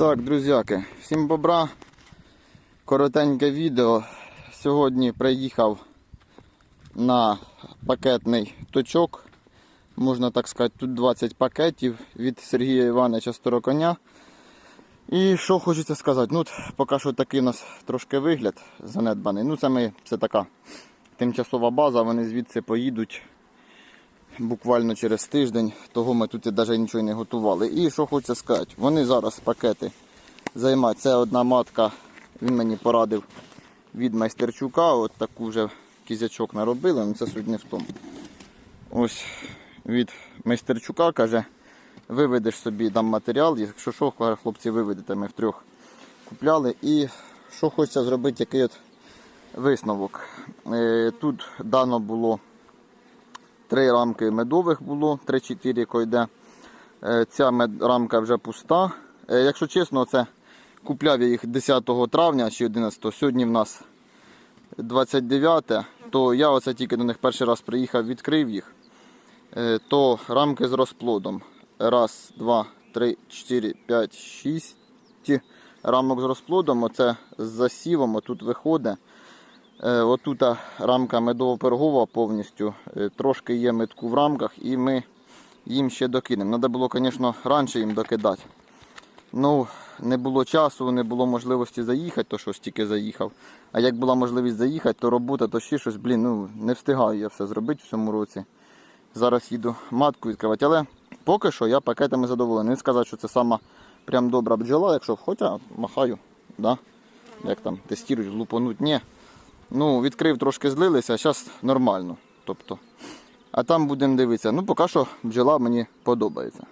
Так, друзяки, всім бобра. Коротеньке відео. Сьогодні приїхав на пакетний точок. Можна так сказати, тут 20 пакетів від Сергія Івановича Староконя. І що хочеться сказати, ну от поки що такий у нас трошки вигляд занедбаний. Ну це ми це така тимчасова база, вони звідси поїдуть буквально через тиждень, того ми тут навіть нічого не готували. І що хочеться сказати, вони зараз пакети займають. Це одна матка, він мені порадив від майстерчука, от таку вже кізячок наробили, але це суть не в тому. Ось від майстерчука каже, виведеш собі там матеріал, якщо що, хлопці виведете, ми втрьох купляли. І що хочеться зробити, який от висновок. Е, Тут дано було Три рамки медових було, 3-4 койде. Е, Ця мед- рамка вже пуста. Е, Якщо чесно, це купляв я їх 10 травня чи 11. Сьогодні в нас 29, то я оце тільки до них перший раз приїхав, відкрив їх. Е, То рамки з розплодом. Раз, два, три, чотири, п'ять, шість рамок з розплодом. Оце з засівом, отут виходить. Е, Отута рамка медово-пергова повністю. Е, Трошки є медку в рамках і ми їм ще докинемо. Треба було, звісно, раніше їм докидати. Ну, не було часу, не було можливості заїхати, то щось тільки заїхав. А як була можливість заїхати, то робота, то ще щось, блін, ну не встигаю я все зробити в цьому році. Зараз їду матку відкривати. Але поки що я пакетами задоволений. Не сказати, що це сама прям добра бджола, якщо хоча махаю, да? як там тестують, лупануть, ні. Ну, відкрив, трошки злилися, а зараз нормально. Тобто, а там будемо дивитися. Ну, поки що бджола мені подобається.